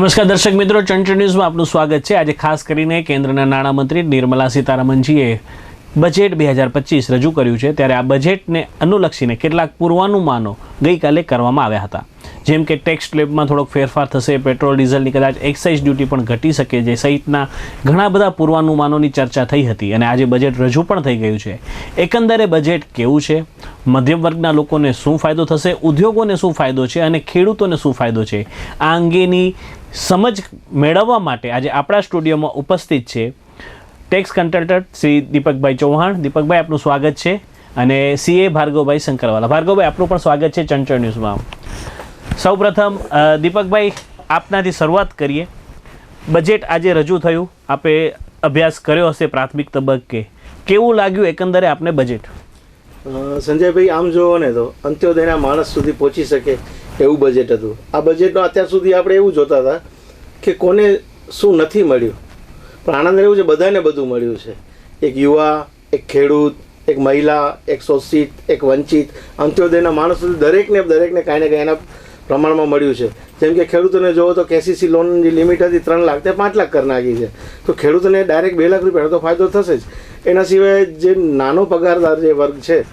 નમસ્કાર દર્શક મિત્રો, ચંચળ ન્યૂઝમાં આપનું સ્વાગત છે. આજે ખાસ કરીને કેન્દ્રના નાણામંત્રી નિર્મલા સીતારામનજીએ બજેટ બે હજાર પચીસ રજૂ કર્યું છે. ત્યારે આ બજેટને અનુલક્ષીને કેટલાક પૂર્વાનુમાનો ગઈકાલે કરવામાં આવ્યા હતા. જેમ કે ટેક્સ સ્લેબમાં થોડોક ફેરફાર થશે પેટ્રોલ ડીઝલની કદાચ એક્સાઇઝ ડ્યુટી પણ ઘટી શકે છે સહિતના ઘણા બધા પૂર્વાનુમાનોની ચર્ચા થઈ હતી અને આજે બજેટ રજૂ પણ થઈ ગયું છે. એકંદરે બજેટ કેવું છે? મધ્યમ વર્ગના લોકોને શું ફાયદો થશે? ઉદ્યોગોને શું ફાયદો છે? અને ખેડૂતોને શું ફાયદો છે? આ અંગેની સમજ મેળવવા માટે આજે આપણા સ્ટુડિયોમાં ઉપસ્થિત છે ટેક્સ કન્સલ્ટન્ટ શ્રી દીપકભાઈ ચૌહાણ. દીપકભાઈ, આપનું સ્વાગત છે અને સીએ ભાર્ગવભાઈ શંકરવાલા. ભાર્ગવભાઈ, આપનું પણ સ્વાગત છે ચંચળ ન્યૂઝમાં. સૌપ્રથમ દીપકભાઈ, આપનાથી શરૂઆત કરીએ. બજેટ આજે રજૂ થયું. આપે અભ્યાસ કર્યો હશે પ્રાથમિક તબક્કે. કેવું લાગ્યું એકંદરે આપને બજેટ? સંજયભાઈ, આમ જોવો ને તો અંત્યોદયના માણસ સુધી પહોંચી શકે. એવું બજેટ હતું. આ બજેટનો અત્યાર સુધી આપણે એવું જોતા હતા કે કોને શું નથી મળ્યું. પણ આનંદ એવું છે, બધાને બધું મળ્યું છે. એક યુવા, એક ખેડૂત, એક મહિલા, એક શોષિત, એક વંચિત, અંત્યોદયના માણસ દરેકને દરેકને કાંઈ ને કાંઈ એના પ્રમાણમાં મળ્યું છે. જેમ કે ખેડૂતોને જોવો તો કેસીસી લોનની લિમિટ હતી ત્રણ લાખ, તે પાંચ લાખ કરી નાખી છે. તો ખેડૂતોને ડાયરેક્ટ બે લાખ રૂપિયાનો તો ફાયદો થશે જ. એના સિવાય જે નાનો પગારદાર જે વર્ગ છે,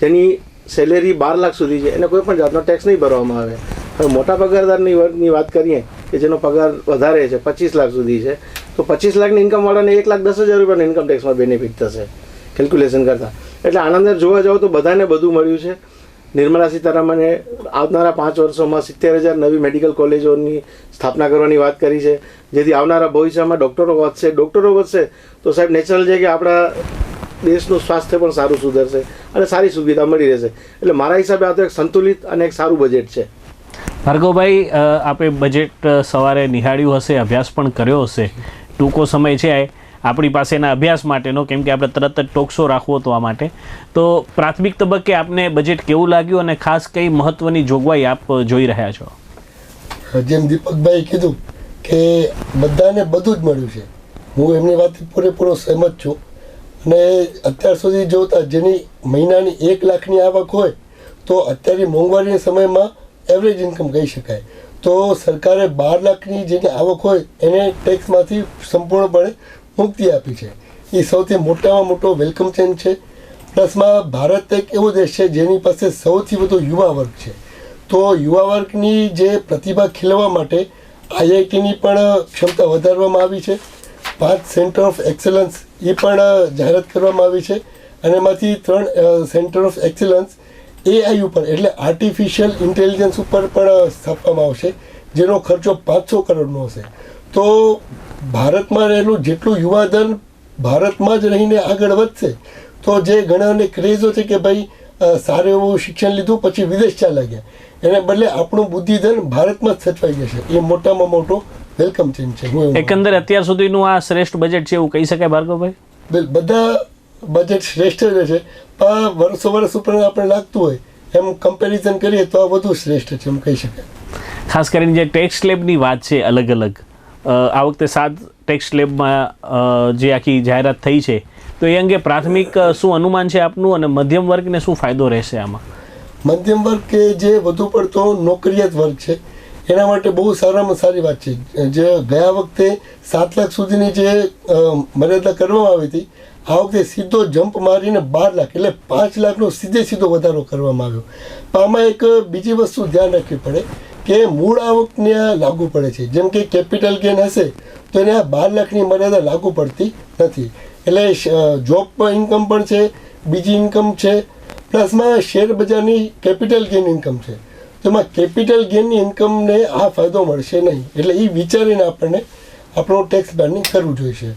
જેની સેલેરી બાર લાખ સુધી છે, એને કોઈ પણ જાતનો ટેક્સ નહીં ભરવામાં આવે. હવે મોટા પગારદારની વર્ગની વાત કરીએ, કે જેનો પગાર વધારે છે, પચીસ લાખ સુધી છે, તો પચીસ લાખની ઇન્કમવાળાને એક લાખ દસ હજાર રૂપિયાનો ઇન્કમ ટેક્સમાં બેનિફિટ થશે કેલ્ક્યુલેશન કરતાં. એટલે આનંદ જોવા જાઓ તો બધાને બધું મળ્યું છે. નિર્મલા સીતારામને આવનારા પાંચ વર્ષોમાં સિત્તેર હજાર નવી મેડિકલ કોલેજોની સ્થાપના કરવાની વાત કરી છે. જેથી આવનારા ભવિષ્યમાં ડૉક્ટરો વધશે. ડૉક્ટરો વધશે તો સાહેબ નેચરલ છે કે આપણા દેશનું સ્વાસ્થ્ય પણ સારું સુધરશે અને સારી સુવિધા મળી રહેશે. એટલે મારા હિસાબે આ તો એક સંતુલિત અને એક સારું બજેટ છે. ભાર્ગવભાઈ આપણે આપે બજેટ સવારે નિહાળ્યું હશે અભ્યાસ પણ કર્યો હશે. ટૂંકો સમય છે આપણી પાસેના અભ્યાસ માટેનો કેમ કે આપણે તરત જ ટોકશો રાખવો હતો આ માટે. તો પ્રાથમિક તબક્કે આપને બજેટ કેવું લાગ્યું અને ખાસ કઈ મહત્વની જોગવાઈ આપ જોઈ રહ્યા છો? જેમ દીપકભાઈ કીધું કે બધાને બધું જ મળ્યું છે. હું એમની વાતથી પૂરેપૂરો સહેમત છું. અને અત્યાર સુધી જોતા જેની મહિનાની એક લાખની આવક હોય, તો અત્યારે મોંઘવારીના સમયમાં એવરેજ ઇન્કમ કહી શકાય. તો સરકારે બાર લાખની જેની આવક હોય, એને ટેક્સમાંથી સંપૂર્ણપણે મુક્તિ આપી છે. એ સૌથી મોટામાં મોટો વેલકમ ચેન્જ છે. પ્લસમાં ભારત એક એવો દેશ છે, જેની પાસે સૌથી વધુ યુવા વર્ગ છે. તો યુવા વર્ગની જે પ્રતિભા ખીલવા માટે આઈઆઈટીની પણ ક્ષમતા વધારવામાં આવી છે. પાંચ સેન્ટર ઓફ એક્સલન્સ એ પણ જાહેરાત કરવામાં આવી છે. અને એમાંથી ત્રણ સેન્ટર ઓફ એક્સલન્સ એઆઈ ઉપર, એટલે આર્ટિફિશિયલ ઇન્ટેલિજન્સ ઉપર પણ સ્થાપવામાં આવશે, જેનો ખર્ચો પાંચસો કરોડનો હશે. તો ભારતમાં રહેલું જેટલું યુવાધન ભારતમાં જ રહીને આગળ વધશે, તો જે ઘણાને ક્રેઝો છે કે ભાઈ સારું એવું શિક્ષણ લીધું, પછી વિદેશ ચાલ્યા ગયા. એને બદલે આપણું બુદ્ધિધન ભારતમાં જ સચવાઈ જશે. એ મોટામાં મોટો વેલકમ ચેન્જ છે. એકંદરે અત્યાર સુધીનું આ શ્રેષ્ઠ બજેટ છે એવું કહી શકાય ભાર્ગવભાઈ? બધા બજેટ શ્રેષ્ઠ જ છે પણ વર્ષો વર્ષ ઉપર આપણે લાગતું હોય એમ કમ્પેરિઝન કરીએ તો આ વધુ શ્રેષ્ઠ છે એમ કહી શકાય. ખાસ કરીને જે ટેક્સ સ્લેબની વાત છે અલગ અલગ. આ વખતે સાત ટેક્સ સ્લેબમાં જે આખી જાહેરાત થઈ છે તો એ અંગે પ્રાથમિક શું અનુમાન છે આપનું અને મધ્યમ વર્ગને શું ફાયદો રહેશે આમાં? મધ્યમ વર્ગ કે જે વધુ પડતો નોકરિયાત વર્ગ છે એના માટે બહુ સારામાં સારી વાત છે. જે ગયા વખતે સાત લાખ સુધીની જે મર્યાદા કરવામાં આવી હતી, આ વખતે સીધો જમ્પ મારીને બાર લાખ, એટલે પાંચ લાખનો સીધે સીધો વધારો કરવામાં આવ્યો. આમાં એક બીજી વસ્તુ ધ્યાન રાખવી પડે કે મૂળ આવકને લાગુ પડે છે. જેમ કે કેપિટલ ગેન હશે, તો એને આ બાર લાખની મર્યાદા લાગુ પડતી નથી. એટલે જોબ ઇન્કમ પણ છે, બીજી ઇન્કમ છે, પ્લસમાં શેર બજારની કેપિટલ ગેન ઇન્કમ છે. તેમાં કેપિટલ ગેનની ઇન્કમને આ ફાયદો મળશે નહીં. એટલે એ વિચારીને આપણને આપણું ટેક્સ પ્લાનિંગ કરવું જોઈશે.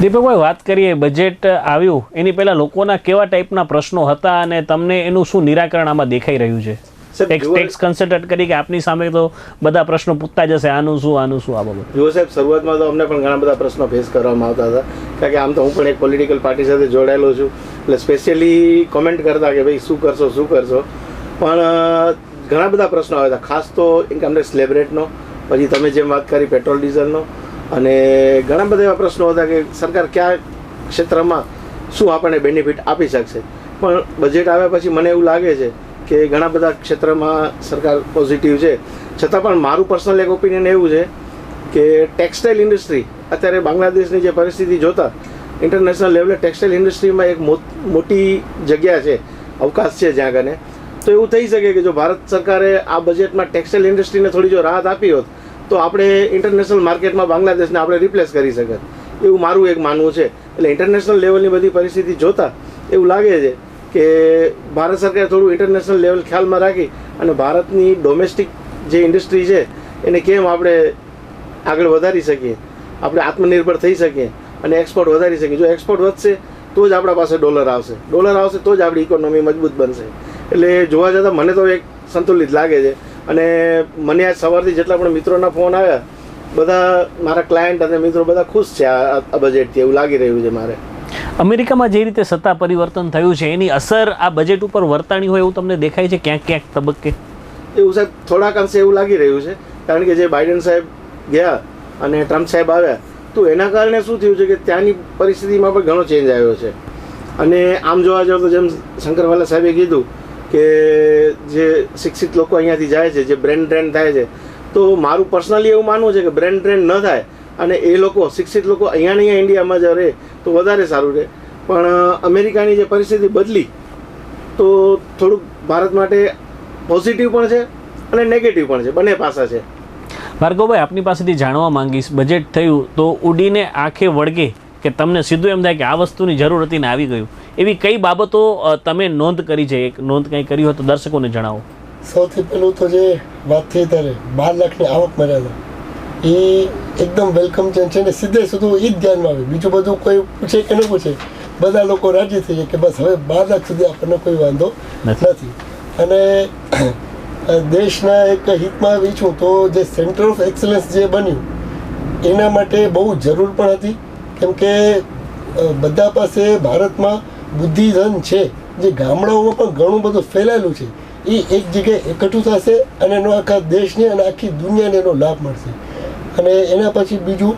દીપકભાઈ વાત કરીએ બજેટ આવ્યું. એની પહેલાં લોકોના કેવા ટાઈપના પ્રશ્નો હતા અને તમને એનું શું નિરાકરણ આમાં દેખાઈ રહ્યું છે? ટેક્સ ટેક્સ કન્સલ્ટન્ટ કરી કે આપની સામે તો બધા પ્રશ્નો પૂછતા જશે આનું શું આનું શું આ બાબત. સાહેબ શરૂઆતમાં તો અમને પણ ઘણા બધા પ્રશ્નો ફેસ કરવામાં આવતા હતા. કારણ કે આમ તો હું પણ એક પોલિટિકલ પાર્ટી સાથે જોડાયેલો છું. એટલે સ્પેશિયલી કોમેન્ટ કરતા કે ભાઈ શું કરશો શું કરશો? પણ ઘણા બધા પ્રશ્નો આવ્યા હતા ખાસ તો ઇન્કમ ટેક્સ સ્લેબ પછી તમે જેમ વાત કરી પેટ્રોલ ડીઝલનો અને ઘણા બધા એવા પ્રશ્નો હતા કે સરકાર કયા ક્ષેત્રમાં શું આપણને બેનિફિટ આપી શકશે. પણ બજેટ આવ્યા પછી મને એવું લાગે છે કે ઘણા બધા ક્ષેત્રમાં સરકાર પોઝિટિવ છે. છતાં પણ મારું પર્સનલ એક ઓપિનિયન એવું છે કે ટેક્સટાઇલ ઇન્ડસ્ટ્રી અત્યારે બાંગ્લાદેશની જે પરિસ્થિતિ જોતા ઇન્ટરનેશનલ લેવલે ટેક્સટાઇલ ઇન્ડસ્ટ્રીમાં એક મોટી જગ્યા છે. અવકાશ છે જ્યાં કને. તો એવું થઈ શકે કે જો ભારત સરકારે આ બજેટમાં ટેક્સટાઇલ ઇન્ડસ્ટ્રીને થોડી જો રાહત આપી હોત, તો આપણે ઇન્ટરનેશનલ માર્કેટમાં બાંગ્લાદેશને આપણે રિપ્લેસ કરી શકત. એવું મારું એક માનવું છે. એટલે ઇન્ટરનેશનલ લેવલની બધી પરિસ્થિતિ જોતા એવું લાગે છે કે ભારત સરકારે થોડું ઇન્ટરનેશનલ લેવલ ખ્યાલમાં રાખી અને ભારતની ડોમેસ્ટિક જે ઇન્ડસ્ટ્રી છે, એને કેમ આપણે આગળ વધારી શકીએ? આપણે આત્મનિર્ભર થઈ શકીએ અને એક્સપોર્ટ વધારી શકીએ? જો એક્સપોર્ટ વધશે, તો જ આપણા પાસે ડોલર આવશે. ડોલર આવશે, તો જ આપણી ઇકોનોમી મજબૂત બનશે. એટલે જોવા જતાં મને તો એક સંતુલિત લાગે છે. અને મને આજ સવારથી જેટલા પણ મિત્રોના ફોન આવ્યા બધા મારા ક્લાયન્ટ અને મિત્રો બધા ખુશ છે આ બજેટથી એવું લાગી રહ્યું છે મારે. અમેરિકામાં જે રીતે સત્તા પરિવર્તન થયું છે એની અસર આ બજેટ ઉપર વર્તાણી હોય એવું તમને દેખાય છે ક્યાંક ક્યાંક તબક્કે? એવું સાહેબ થોડાક અંશે એવું લાગી રહ્યું છે. કારણ કે જે બાઇડન સાહેબ ગયા અને ટ્રમ્પ સાહેબ આવ્યા તો એના કારણે શું થયું છે કે ત્યાંની પરિસ્થિતિમાં પણ ઘણો ચેન્જ આવ્યો છે. અને આમ જોવા જાવ તો જેમ શંકરવાલા સાહેબે કીધું કે જે શિક્ષિત લોકો અહીંયાથી જાય છે, જે બ્રેન ડ્રેન થાય છે, તો મારું પર્સનલી એવું માનવું છે કે બ્રેન ડ્રેન ન થાય અને એ લોકો, શિક્ષિત લોકો અહીંયા ને અહીંયા ઇન્ડિયામાં જ રહે, તો વધારે સારું રહે. પણ અમેરિકાની જે પરિસ્થિતિ બદલી, તો થોડુંક ભારત માટે પોઝિટિવ પણ છે અને નેગેટિવ પણ છે, બંને પાસા છે. ભાર્ગવભાઈ, આપની પાસેથી જાણવા માંગીશ બજેટ થયું તો ઉડીને આંખે વળગે. કે તમને સીધું એમ થાય કે આ વસ્તુની જરૂર હતી ને આવી ગયું. એવી કઈ બાબતો તમે નોંધ કરી છે? એક નોંધ કંઈ કરી હોય તો દર્શકોને જણાવો. સૌથી પહેલું તો જે વાત થઈ ત્યારે બાર લાખની આવક મર્યાદા. એ એકદમ વેલકમ છે છે ને સીધે સીધું એ જ ધ્યાનમાં આવે. બીજું બધું કોઈ પૂછે કે ન પૂછે બધા લોકો રાજી થઈ જાય કે બસ હવે બાર લાખ સુધી આપણને કોઈ વાંધો નથી. નથી. અને દેશના એક હિતમાં વેચું તો જે સેન્ટર ઓફ એક્સલન્સ જે બન્યું એના માટે બહુ જરૂર પણ હતી. કેમ કે બધા પાસે ભારતમાં બુદ્ધિધન છે. જે ગામડાઓમાં પણ ઘણું બધું ફેલાયેલું છે. એ એક જગ્યાએ એકઠું થશે અને એનો આખા દેશને અને આખી દુનિયાને એનો લાભ મળશે. અને એના પછી બીજું,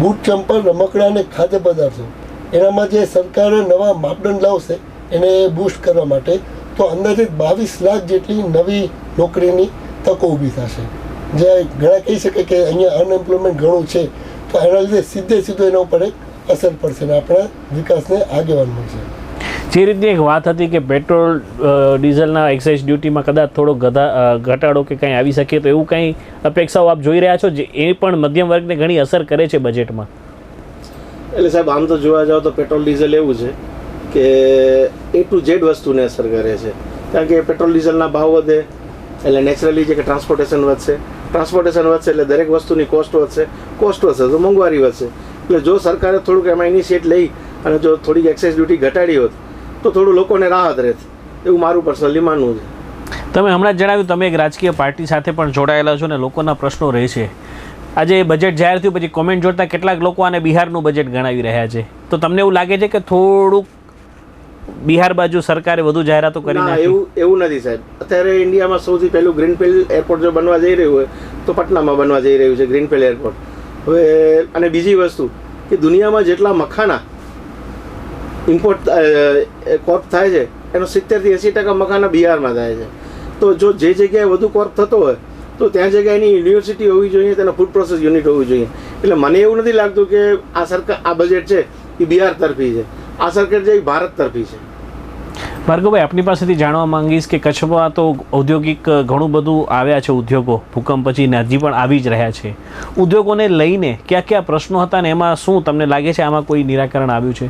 બૂટ, ચંપલ, રમકડા અને ખાદ્ય પદાર્થો. એનામાં જે સરકારે નવા માપદંડ લાવશે, એને બૂસ્ટ કરવા માટે, તો અંદાજિત બાવીસ લાખ જેટલી નવી નોકરીની તકો ઊભી થશે. જે ઘણા કહી શકે કે અહીંયા અનએમ્પ્લોયમેન્ટ ઘણું છે. એના લીધે સીધે સીધો એના ઉપર એક અસર પડશે અને આપણા વિકાસને આગેવાન મળશે. જે રીતની એક વાત હતી કે પેટ્રોલ ડીઝલના એક્સાઇઝ ડ્યુટીમાં કદાચ થોડો ગધા ઘટાડો કે કંઈ આવી શકે તો એવું કંઈ અપેક્ષાઓ આપ જોઈ રહ્યા છો? જે એ પણ મધ્યમ વર્ગને ઘણી અસર કરે છે બજેટમાં એટલે સાહેબ આમ તો જોવા જાવ તો પેટ્રોલ ડીઝલ એવું છે કે એ ટુ ઝેડ વસ્તુને અસર કરે છે. કારણ કે પેટ્રોલ ડીઝલના ભાવ વધે એટલે નેચરલી છે કે ટ્રાન્સપોર્ટેશન વધશે. ટ્રાન્સપોર્ટેશન વધશે એટલે દરેક વસ્તુની કોસ્ટ વધશે. કોસ્ટ વધશે તો મોંઘવારી વધશે. એટલે જો સરકારે થોડુંક એમાં ઇનિશિયેટ લઈ અને જો થોડીક એક્સાઇઝ ડ્યુટી ઘટાડી હોત, તો થોડું લોકોને રાહત રહેત. એવું મારું પર્સનલી માનવું છે. તમે હમણાં જણાવ્યું, તમે એક રાજકીય પાર્ટી સાથે પણ જોડાયેલા છો ને લોકોના પ્રશ્નો રહે છે. આજે બજેટ જાહેર થયું, પછી કોમેન્ટ જોડતા કેટલાક લોકો આને બિહારનું બજેટ ગણાવી રહ્યા છે. તો તમને એવું લાગે છે કે થોડુંક બિહાર બાજુ સરકારે વધુ જાહેરાતો કરી ના નાખી. એવું એવું નથી સાહેબ. અત્યારે ઇન્ડિયામાં સૌથી પહેલું ગ્રીનફિલ્ડ એરપોર્ટ જો બનવા જઈ રહ્યું હોય તો પટનામાં બનવા જઈ રહ્યું છે ગ્રીનફિલ્ડ એરપોર્ટ. હવે અને બીજી વસ્તુ કે દુનિયામાં જેટલા મખાના ઇમ્પોર્ટ કોર્પ થાય છે એનો સિત્તેરથી એંસી ટકા મખાના બિહારમાં થાય છે. તો જો જે જગ્યાએ વધુ કોર્પ થતો હોય તો ત્યાં જગ્યાએ એની યુનિવર્સિટી હોવી જોઈએ તેના ફૂડ પ્રોસેસ યુનિટ હોવી જોઈએ. એટલે મને એવું નથી લાગતું કે આ સરકાર આ બજેટ છે એ બિહાર તરફી છે. આ સરકાર જે ભારત તરફી છે. ભાર્ગવભાઈ આપની પાસેથી જાણવા માંગીશ કે કચ્છમાં તો ઔદ્યોગિક ઘણું બધું આવ્યા છે ઉદ્યોગો. ભૂકંપ પછી હજી પણ આવી જ રહ્યા છે. ઉદ્યોગોને લઈને કયા કયા પ્રશ્નો હતા ને એમાં શું તમને લાગે છે આમાં કોઈ નિરાકરણ આવ્યું છે?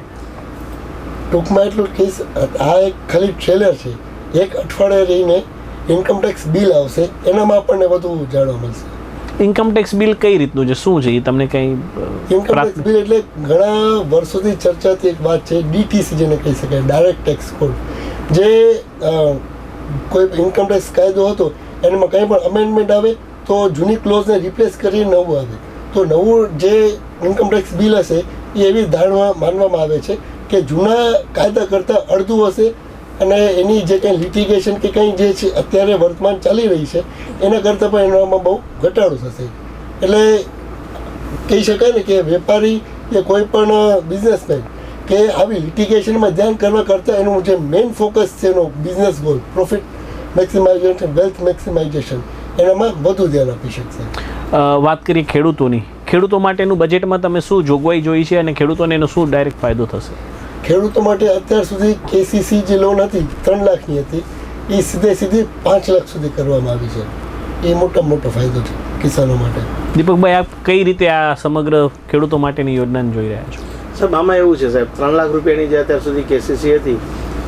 ટૂંકમાં એટલું કહીશ આ એક ખાલી ટ્રેલર છે. એક અઠવાડિયે રહીને ઇન્કમટેક્સ બિલ આવશે એનામાં આપણને વધુ જાણવા મળશે. ઇન્કમટેક્સ બિલ કઈ રીતનું છે? શું છે? એ તમને કંઈ ઇન્કમટેક્સ બિલ એટલે ઘણા વર્ષોથી ચર્ચાતી એક વાત છે ડીટીસી જેને કહી શકાય ડાયરેક્ટ ટેક્સ કોડ જે કોઈ ઇન્કમટેક્સ કાયદો હતો એનામાં કંઈ પણ અમેન્ડમેન્ટ આવે તો જૂની ક્લોઝને રિપ્લેસ કરી નવું આવે. તો નવું જે ઇન્કમટેક્સ બિલ હશે એ એવી ધારણા માનવામાં આવે છે કે જૂના કાયદા કરતાં અડધું હશે અને એની જે કંઈ લિટિગેશન કે કંઈ જે છે, અત્યારે વર્તમાન ચાલી રહી છે, એના કરતાં પણ એનામાં બહુ ઘટાડો થશે. એટલે કહી શકાય ને કે વેપારી કે કોઈ પણ બિઝનેસમેન કે આવી લિટિગેશનમાં ધ્યાન કરવા કરતાં એનું જે મેઇન ફોકસ છે એનો business goal profit maximisation wealth maximisation એનામાં વધુ ધ્યાન આપી શકશે. વાત કરીએ ખેડૂતોની. ખેડૂતો માટેનું બજેટમાં તમે શું જોગવાઈ જોઈ છે અને ખેડૂતોને એનો શું ડાયરેક્ટ ફાયદો થશે? ખેડૂતો માટે અત્યાર સુધી કેસીસી જે લોન હતી ત્રણ લાખની હતી એ સીધે સીધી પાંચ લાખ સુધી કરવામાં આવી છે. એ મોટા મોટો ફાયદો છે કિસાનો માટે. દીપકભાઈ આપ કઈ રીતે આ સમગ્ર ખેડૂતો માટેની યોજનાને જોઈ રહ્યા છો? સાહેબ આમાં એવું છે સાહેબ ત્રણ લાખ રૂપિયાની જે અત્યાર સુધી કેસીસી હતી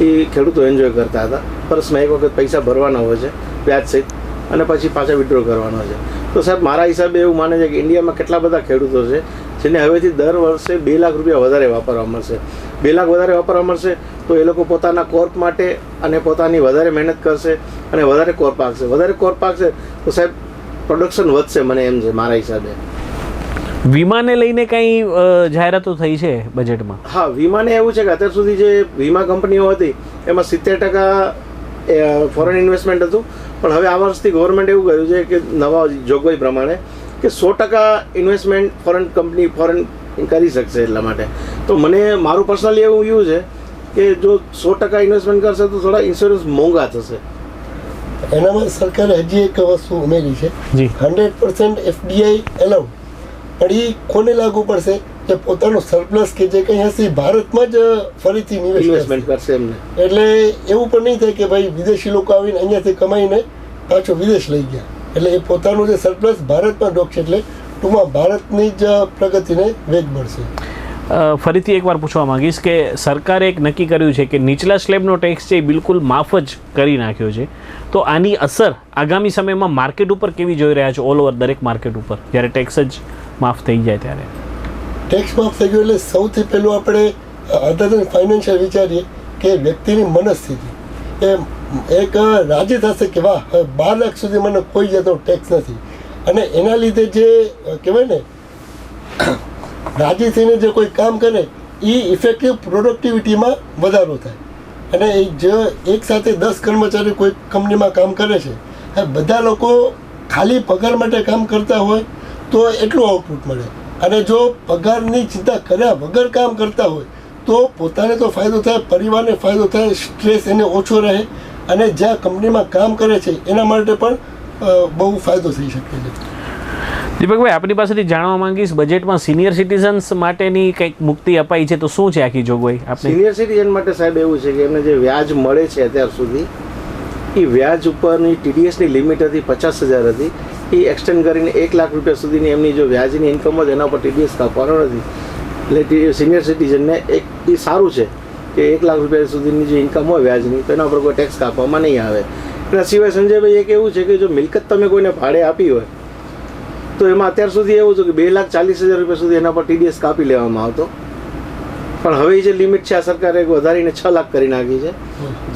એ ખેડૂતો એન્જોય કરતા હતા. વર્ષમાં એક વખત પૈસા ભરવાના હોય છે વ્યાજ સહિત અને પછી પાછા વિડ્રો કરવાનો છે. તો સાહેબ મારા હિસાબે એવું માને છે કે ઇન્ડિયામાં કેટલા બધા ખેડૂતો છે જેને હવેથી દર વર્ષે બે લાખ રૂપિયા વધારે વાપરવા મળશે. બે લાખ વધારે વાપરવા મળશે તો એ લોકો પોતાના કોર્પ માટે અને પોતાની વધારે મહેનત કરશે અને વધારે કોર્પ પાકશે વધારે કોર્પ પાકશે તો સાહેબ પ્રોડક્શન વધશે મને એમ છે મારા હિસાબે. વીમાને લઈને કંઈ જાહેરાતો થઈ છે બજેટમાં હા વીમાને એવું છે કે અત્યાર સુધી જે વીમા કંપનીઓ હતી એમાં સિત્તેર ટકા ફોરેન ઇન્વેસ્ટમેન્ટ હતું પણ હવે આ વર્ષથી ગવર્મેન્ટ એવું કર્યું છે કે નવા જોગવાઈ પ્રમાણે કે સો ટકા ઇન્વેસ્ટમેન્ટ ફોરેન કંપની ફોરેન કરી શકશે એટલા માટે. તો મને મારું પર્સનલી એવું વ્યૂ છે કે જો સો ટકા ઇન્વેસ્ટમેન્ટ કરશે તો થોડા ઇન્સ્યોરન્સ મોંઘા થશે. એનામાં સરકારે હજી એક વસ્તુ ઉમેરી છે. જી. હંડ્રેડ પર્સન્ટ એફડીઆઈ એલાઉડ પણ એ કોને લાગુ પડશે? કે પોતાનું સરપ્લસ કે જે કંઈ હશે એ ભારતમાં જ ફરીથી ઇન્વેસ્ટમેન્ટ કરશે. કરશે એમને. એટલે એવું પણ નહીં થાય કે ભાઈ વિદેશી લોકો આવીને અહીંયાથી કમાઈને પાછો વિદેશ લઈ ગયા. એટલે એ પોતાનું જે સરપ્લસ ભારતમાં ડોકશે એટલે ટૂંકમાં ભારતની જ પ્રગતિને વેગ મળશે. ફરીથી એકવાર પૂછવા માંગીશ કે સરકારે એક નક્કી કર્યું છે કે નીચલા સ્લેબનો ટેક્સ છે એ બિલકુલ માફ જ કરી નાખ્યો છે. તો આની અસર આગામી સમયમાં માર્કેટ ઉપર કેવી જોઈ રહ્યા છો? ઓલ ઓવર દરેક માર્કેટ ઉપર. જ્યારે ટેક્સ જ માફ થઈ જાય ત્યારે. ટેક્સ માફ થઈ એટલે સૌથી પહેલું આપણે અધર દેન ફાઇનાન્શિયલ વિચારીએ કે વ્યક્તિની મનસ્થિતિ. એ, એક રાજી થશે કે વાહ બાર લાખ સુધી મને કોઈ જાતનો ટેક્સ નથી. અને એના લીધે જે કહેવાય ને રાજી થઈને જે કોઈ કામ કરે એ ઇફેક્ટિવ પ્રોડક્ટિવિટીમાં વધારો થાય. અને એ જે એક સાથે દસ કર્મચારી કોઈ કંપનીમાં કામ કરે છે બધા લોકો ખાલી પગાર માટે કામ કરતા હોય તો એટલું આઉટપુટ મળે. અને જો પગારની ચિંતા કર્યા વગર કામ કરતા હોય તો પોતાને તો ફાયદો થાય પરિવારને ફાયદો થાય સ્ટ્રેસ એને ઓછો રહે અને જ્યાં કંપનીમાં કામ કરે છે એના માટે પણ બહુ ફાયદો થઈ શકે છે. દીપકભાઈ આપણી પાસેથી જાણવા માંગીશ બજેટમાં સિનિયર સિટીઝન્સ માટેની કંઈક મુક્તિ અપાઈ છે તો શું છે આખી જોગવાઈ આપણે સિનિયર સિટીઝન માટે સાહેબ એવું છે કે એમને જે વ્યાજ મળે છે અત્યાર સુધી એ વ્યાજ ઉપરની ટીડીએસની લિમિટ હતી, પચાસ હજાર હતી. એ એક્સટેન્ડ કરીને એક લાખ રૂપિયા સુધીની એમની જો વ્યાજની ઇન્કમ હોય, એના ઉપર ટીડીએસ કાપવાનો નથી એટલે સિનિયર સિટીઝનને એક, એ સારું છે કે એક લાખ રૂપિયા સુધીની જે ઇન્કમ હોય વ્યાજની, તો એના ઉપર કોઈ ટેક્સ કાપવામાં નહીં આવે. એના સિવાય સંજયભાઈ એક એવું છે કે જો મિલકત તમે કોઈને ભાડે આપી હોય, તો એમાં અત્યાર સુધી એવું હતું કે બે લાખ ચાલીસ હજાર રૂપિયા સુધી એના પર ટીડીએસ કાપી લેવામાં આવતો. પણ હવે જે લિમિટ છે આ સરકારે વધારીને છ લાખ કરી નાખી છે.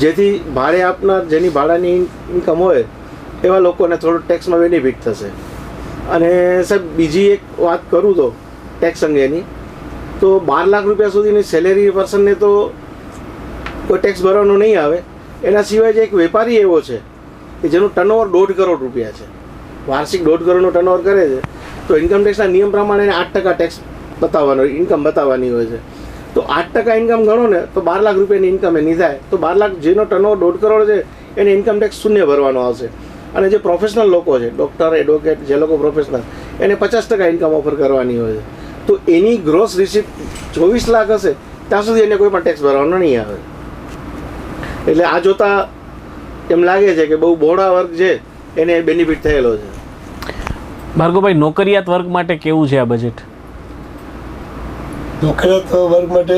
જેથી ભાડે આપનાર જેની ભાડાની ઇન્કમ હોય, એવા લોકોને થોડું ટેક્સમાં બેનિફિટ થશે. અને સાહેબ, બીજી એક વાત કરું તો ટેક્સ અંગેની. તો બાર લાખ રૂપિયા સુધીની સેલેરી પર્સનને તો કોઈ ટેક્સ ભરવાનો નહીં આવે. એના સિવાય જે એક વેપારી એવો છે, કે જેનું ટર્નઓવર દોઢ કરોડ રૂપિયા છે. વાર્ષિક દોઢ કરોડનું ટર્નઓવર કરે છે. તો ઇન્કમ ટેક્સના નિયમ પ્રમાણે આઠ ટકા ટેક્સ બતાવવાનો ઇન્કમ બતાવવાની હોય છે. તો આઠ ટકા ઇન્કમ ગણો ને તો બાર લાખ રૂપિયાની ઇન્કમ એની થાય. તો બાર લાખ જેનો ટર્નઓવર દોઢ કરોડ છે, એને ઇન્કમ ટેક્સ શૂન્ય ભરવાનો આવશે. અને જે પ્રોફેશનલ લોકો છે ડૉક્ટર એડવોકેટ જે લોકો પ્રોફેશનલ એને પચાસ ટકા ઇન્કમ ઓફર કરવાની હોય છે. તો એની ગ્રોસ રિસિપ્ટ ચોવીસ લાખ હશે, ત્યાં સુધી એને કોઈ પણ ટેક્સ ભરવાનો નહીં આવે. એટલે આ જોતા એમ લાગે છે કે બહુ બહોળા વર્ગ છે, એને બેનિફિટ થયેલો છે. ભાર્ગવભાઈ, નોકરિયાત વર્ગ માટે કેવું છે આ બજેટ નોકરિયાત વર્ગ માટે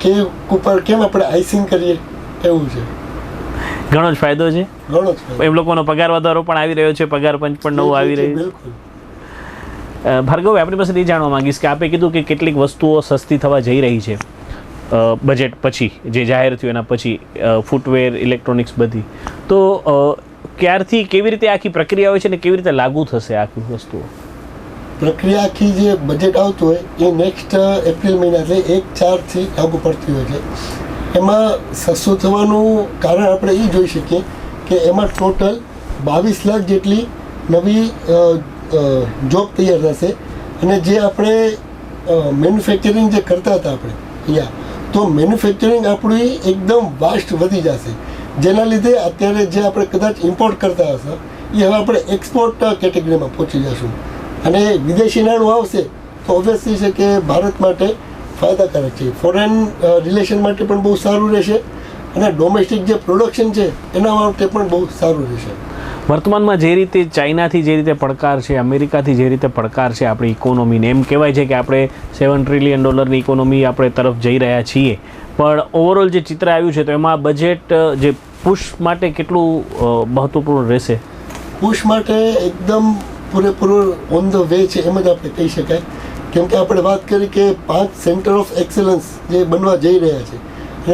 કે ઉપર કેમ આપણે આઈસિંગ કરીએ? એવું છે? ઘણો જ ફાયદો છે. ઘણો જ એમ લોકોનો પગાર વધારો પણ આવી રહ્યો છે પગાર પંચ પણ નવું આવી રહ્યું છે. ભાર્ગવ આપણી પાસે એ જાણવા માંગીશ કે આપે કીધું કે કેટલીક વસ્તુઓ સસ્તી થવા જઈ રહી છે. બજેટ પછી જે જાહેર થયું એના પછી ફૂટવેર ઇલેક્ટ્રોનિક્સ બધી. તો ક્યારથી કેવી રીતે આખી પ્રક્રિયા હોય છે ને કેવી રીતે લાગુ થશે આખી વસ્તુઓ? પ્રક્રિયા આખી જે બજેટ આવતું હોય, એ નેક્સ્ટ એપ્રિલ મહિના એટલે એક ચારથી લાગુ પડતી હોય છે. એમાં સસ્તું થવાનું કારણ આપણે એ જોઈ શકીએ કે એમાં ટોટલ બાવીસ લાખ જેટલી નવી જોબ તૈયાર થશે. અને જે આપણે મેન્યુફેક્ચરિંગ જે કરતા હતા આપણે અહીંયા, તો મેન્યુફેક્ચરિંગ આપણી એકદમ વાસ્ટ વધી જશે. જેના લીધે અત્યારે જે આપણે કદાચ ઇમ્પોર્ટ કરતા હશે એ હવે આપણે એક્સપોર્ટ કેટેગરીમાં પહોંચી જશું. અને વિદેશી નાણું આવશે તો ઓબ્વિયસલી છે કે ભારત માટે ફાયદાકારક છે. ફોરેન રિલેશન માટે પણ બહુ સારું રહેશે અને ડોમેસ્ટિક જે પ્રોડક્શન છે એના માટે પણ બહુ સારું રહેશે. વર્તમાનમાં જે રીતે ચાઇનાથી જે રીતે પડકાર છે અમેરિકાથી જે રીતે પડકાર છે આપણી ઇકોનોમીને એમ કહેવાય છે કે આપણે સેવન ટ્રિલિયન ડોલરની ઇકોનોમી આપણે તરફ જઈ રહ્યા છીએ. પણ ઓવરઓલ જે ચિત્ર આવ્યું છે તો એમાં બજેટ જે પુશ માટે કેટલું મહત્ત્વપૂર્ણ મહત્વપૂર્ણ રહેશે? પુશ માટે એકદમ પૂરેપૂરું ઓન ધ વે છે એમ જ આપણે કહી શકાય. કેમ કે આપણે વાત કરી કે પાંચ સેન્ટર ઓફ એક્સલન્સ જે બનવા જઈ રહ્યા છે,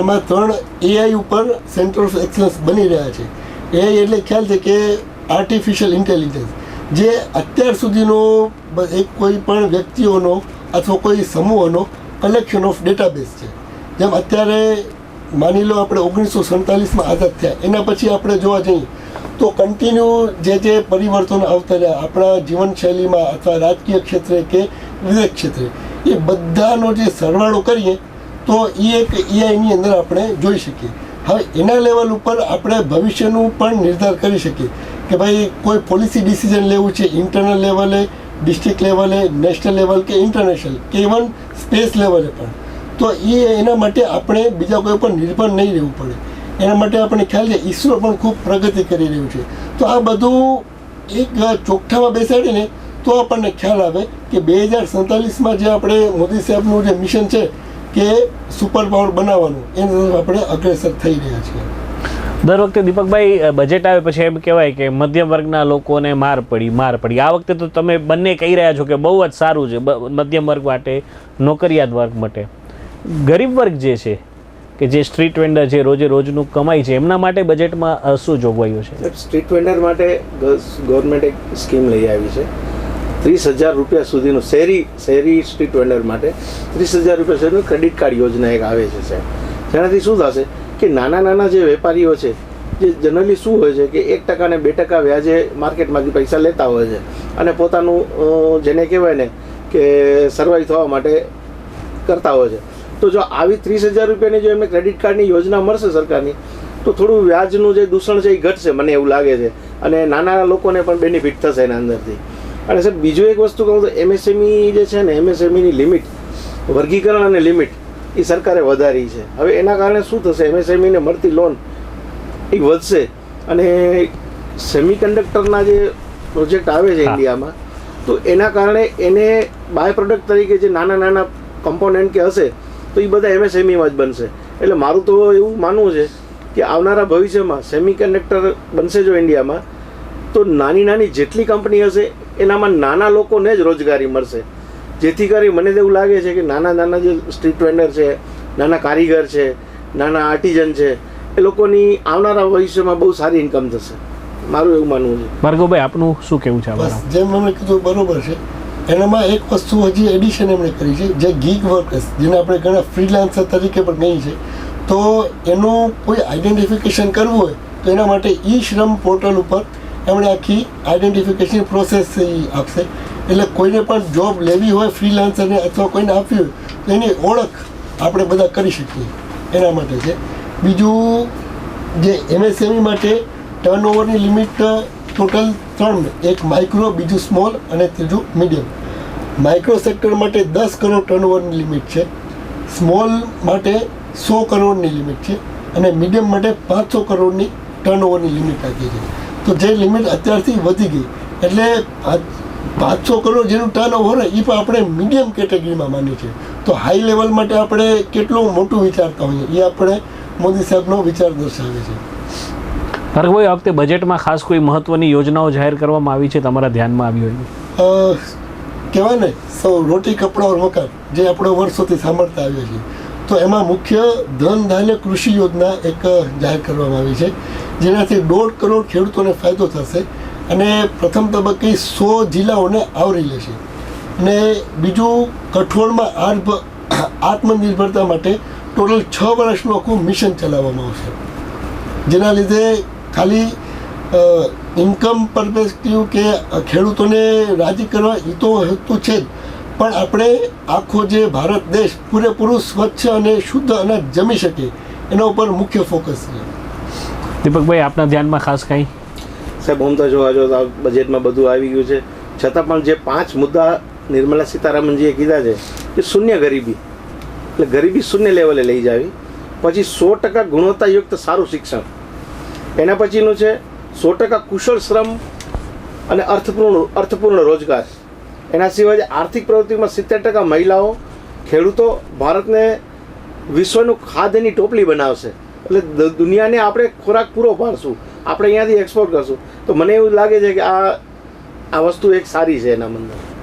એમાં ત્રણ એઆઈ ઉપર સેન્ટર ઓફ એક્સલન્સ બની રહ્યા છે. એઆઈ એટલે ખ્યાલ છે કે આર્ટિફિશિયલ ઇન્ટેલિજન્સ જે અત્યાર સુધીનો એક કોઈ પણ વ્યક્તિઓનો અથવા કોઈ સમૂહોનો કલેક્શન ઓફ ડેટાબેઝ છે. જેમ અત્યારે માની લો આપણે ઓગણીસો સડતાલીસમાં આઝાદ થયા, એના પછી આપણે જોવા જઈએ તો કન્ટિન્યુ જે જે પરિવર્તન આવતા રહ્યા, આપણા જીવનશૈલીમાં અથવા રાજકીય ક્ષેત્રે કે વિવેક ક્ષેત્રે, એ બધાનો જે સરવાળો કરીએ, તો એ એક એઆઈની અંદર આપણે જોઈ શકીએ. હવે એના લેવલ ઉપર આપણે ભવિષ્યનું પણ નિર્ધાર કરી શકીએ કે ભાઈ કોઈ પોલિસી ડિસિઝન લેવું છે ઇન્ટરનલ લેવલે ડિસ્ટ્રિક્ટ લેવલે નેશનલ લેવલ કે ઇન્ટરનેશનલ કે ઇવન સ્પેસ લેવલે પણ. તો એ એના માટે આપણે બીજા કોઈ પર નિર્ભર નહીં રહેવું પડે. એના માટે આપણે ખ્યાલ છે, ઈસરો પણ ખૂબ પ્રગતિ કરી રહ્યું છે. તો આ બધું એક ચોખ્ઠામાં બેસાડીને તો આપણને ખ્યાલ આવે કે બે હજાર સંતાલીસમાં જે આપણે મોદી સાહેબનું જે મિશન છે કે સુપર પાવર બનાવવાનું, એની તરફ આપણે અગ્રેસર થઈ રહ્યા છીએ. દર વખતે દીપકભાઈ બજેટ આવે પછી એમ કહેવાય કે મધ્યમ વર્ગના લોકોને માર પડી માર પડી. આ વખતે તો તમે બંને કહી રહ્યા છો કે બહુ જ સારું છે મધ્યમ વર્ગ માટે, નોકરિયાત વર્ગ માટે. ગરીબ વર્ગ જે છે કે જે સ્ટ્રીટ વેન્ડર છે રોજે રોજનું કમાય છે, એમના માટે બજેટમાં શું જોગવાઈઓ છે? સ્ટ્રીટ વેન્ડર માટે ગવર્મેન્ટ એક સ્કીમ લઈ આવી છે. ત્રીસ હજાર રૂપિયા સુધીનું શહેરી શહેરી સ્ટ્રીટ વેન્ડર માટે ત્રીસ હજાર રૂપિયા સુધીનું ક્રેડિટ કાર્ડ યોજના એક આવે છે, સાહેબ. જેનાથી શું થશે કે નાના નાના જે વેપારીઓ છે, જે જનરલી શું હોય છે કે એક ટકા ને બે ટકા વ્યાજે માર્કેટમાંથી પૈસા લેતા હોય છે અને પોતાનું જેને કહેવાય ને કે સર્વાઈવ થવા માટે કરતા હોય છે. તો જો આવી ત્રીસ હજાર રૂપિયાની જો એમને ક્રેડિટ કાર્ડની યોજના મળશે સરકારની તો થોડું વ્યાજનું જે દૂષણ છે એ ઘટશે મને એવું લાગે છે. અને નાના લોકોને પણ બેનિફિટ થશે એના અંદરથી. અને સર બીજું એક વસ્તુ કહું તો એમએસએમઈ જે છે ને એમએસએમઈની લિમિટ વર્ગીકરણ અને લિમિટ એ સરકારે વધારી છે. હવે એના કારણે શું થશે? એમએસએમઈને મળતી લોન એ વધશે. અને સેમિકન્ડક્ટરના જે પ્રોજેક્ટ આવે છે ઇન્ડિયામાં તો એના કારણે એને બાય પ્રોડક્ટ તરીકે જે નાના નાના કમ્પોનન્ટ કે હશે તો એ બધા એમએસએમઈમાં જ બનશે. એટલે મારું તો એવું માનવું છે કે આવનારા ભવિષ્યમાં સેમી કન્ડક્ટર બનશે જો ઇન્ડિયામાં તો નાની નાની જેટલી કંપની હશે એનામાં નાના લોકોને જ રોજગારી મળશે. જેથી કરી મને તો એવું લાગે છે કે નાના નાના જે સ્ટ્રીટ વેન્ડર છે નાના કારીગર છે નાના આર્ટિઝન છે એ લોકોની આવનારા ભવિષ્યમાં બહુ સારી ઇન્કમ થશે. મારું એવું માનવું છે. ભાર્ગવભાઈ આપનું શું કેવું છે બસ જેમ અમે કીધું બરોબર છે. એનામાં એક વસ્તુ હજી એડિશન એમણે કરી છે, જે ગીગ વર્કર્સ જેને આપણે ઘણા ફ્રીલાન્સર તરીકે પણ કહીએ છીએ, તો એનું કોઈ આઈડેન્ટિફિકેશન કરવું હોય, તો એના માટે ઈ શ્રમ પોર્ટલ ઉપર એમણે આખી આઈડેન્ટિફિકેશન પ્રોસેસ આપશે. એટલે કોઈને પણ જોબ લેવી હોય ફ્રીલાન્સરને અથવા કોઈને આપવી હોય, તો એની ઓળખ આપણે બધા કરી શકીએ એના માટે છે. બીજું, જે એમએસએમઈ માટે ટર્નઓવરની લિમિટ ટોટલ ત્રણ, એક માઇક્રો બીજું સ્મોલ અને ત્રીજું મીડિયમ માઇક્રો સેક્ટર માટે દસ કરોડ ટર્નઓવરની લિમિટ છે. સ્મોલ માટે સો કરોડની લિમિટ છે અને મીડિયમ માટે પાંચસો કરોડની ટર્નઓવરની લિમિટ રાખી છે. તો જે લિમિટ અત્યારથી વધી ગઈ, એટલે પાંચસો કરોડ જેનું ટર્નઓવર હોય એ પણ આપણે મીડિયમ કેટેગરીમાં માનીએ છીએ. તો હાઈ લેવલ માટે આપણે કેટલું મોટું વિચારતા હોઈએ એ આપણે મોદી સાહેબનો વિચાર દર્શાવે છે. ભાર્ગવભાઈ આ વખતે બજેટમાં ખાસ કોઈ મહત્વની યોજનાઓ જાહેર કરવામાં આવી છે? તમારા ધ્યાનમાં આવી હોય કહેવાય ને, સૌ રોટી, કપડા ઓર મકાન, જે આપણે વર્ષોથી સાંભળતા આવીએ છીએ. તો એમાં મુખ્ય ધન ધાન્ય કૃષિ યોજના એક જાહેર કરવામાં આવી છે, જેનાથી દોઢ કરોડ ખેડૂતોને ફાયદો થશે અને પ્રથમ તબક્કે સો જિલ્લાઓને આવરી લેશે. અને બીજું, કઠોળમાં આત્મનિર્ભરતા માટે ટોટલ છ વર્ષનું આખું મિશન ચલાવવામાં આવશે. જેના લીધે ખાલી ઇન્કમ પરસ્પેક્ટિવ કે ખેડૂતોને રાજી કરવા એ તો હેતુ છે જ. પણ આપણે આખો જે ભારત દેશ પૂરેપૂરું સ્વચ્છ અને શુદ્ધ અનાજ જમી શકે એના ઉપર મુખ્ય ફોકસ છે. દીપકભાઈ આપના ધ્યાનમાં ખાસ કાંઈ? સાહેબ આમ તો જોવા જો બજેટમાં બધું આવી ગયું છે. છતાં પણ જે પાંચ મુદ્દા નિર્મલા સીતારામનજીએ કીધા છે કે શૂન્ય ગરીબી. એટલે ગરીબી શૂન્ય લેવલે લઈ જાવી. પછી સો ટકા ગુણવત્તાયુક્ત સારું શિક્ષણ. એના પછીનું છે સો ટકા કુશળ શ્રમ અને અર્થપૂર્ણ અર્થપૂર્ણ રોજગાર. એના સિવાય આર્થિક પ્રવૃત્તિમાં સિત્તેર ટકા મહિલાઓ ખેડૂતો ભારતને વિશ્વનું ખાદ્યની ટોપલી બનાવશે. એટલે દુનિયાને આપણે ખોરાક પૂરો પાડશું. આપણે અહીંયાથી એક્સપોર્ટ કરશું. તો મને એવું લાગે છે કે આ આ વસ્તુ એક સારી છે એના અંદર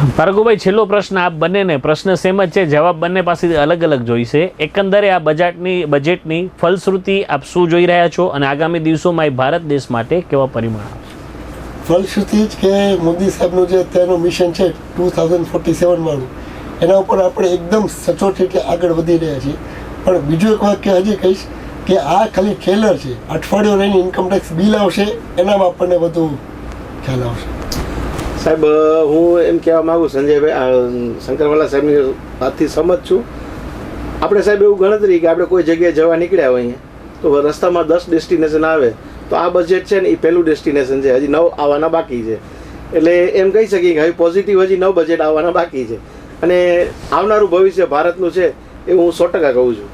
ભાર્ગવભાઈ, છેલ્લો પ્રશ્ન આપ બંનેને, પ્રશ્ન સેમ જ છે, જવાબ બંને પાસેથી અલગ અલગ જોઈશે. એકંદરે આ બજેટની બજેટની ફલશ્રુતિ આપ શું જોઈ રહ્યા છો અને આગામી દિવસોમાં એ ભારત દેશ માટે કેવા પરિમાણ ફલશ્રુતિ જ કે મોદી સાહેબનું જે અત્યારનું મિશન છે, ટુ થાઉઝન્ડ ફોર્ટી સેવન વાળું એના ઉપર આપણે એકદમ સચોટ એટલે આગળ વધી રહ્યા છીએ. પણ બીજું એક વાક્ય હજી કહીશ કે આ ખાલી ટ્રેલર છે. અઠવાડિયું રહીને ઇન્કમટેક્સ બિલ આવશે, એનામાં આપણને વધુ ખ્યાલ આવશે. સાહેબ હું એમ કહેવા માગું સંજયભાઈ શંકરવાલા સાહેબની વાતથી સમજ છું. આપણે સાહેબ એવું ગણતરી કે આપણે કોઈ જગ્યાએ જવા નીકળ્યા હોય અહીંયા તો રસ્તામાં દસ ડેસ્ટિનેશન આવે તો આ બજેટ છે ને એ પહેલું ડેસ્ટિનેશન છે હજી નવ આવવાના બાકી છે. એટલે એમ કહી શકીએ કે હવે પોઝિટિવ હજી નવ બજેટ આવવાના બાકી છે. અને આવનારું ભવિષ્ય ભારતનું છે એ હું સો ટકા કહું છું.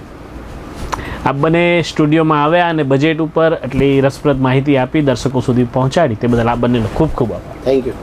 આપ બંને સ્ટુડિયોમાં આવ્યા અને બજેટ ઉપર એટલી રસપ્રદ માહિતી આપી દર્શકો સુધી પહોંચાડી. તે બદલ આપ બંનેનો ખૂબ ખૂબ આભાર. Thank you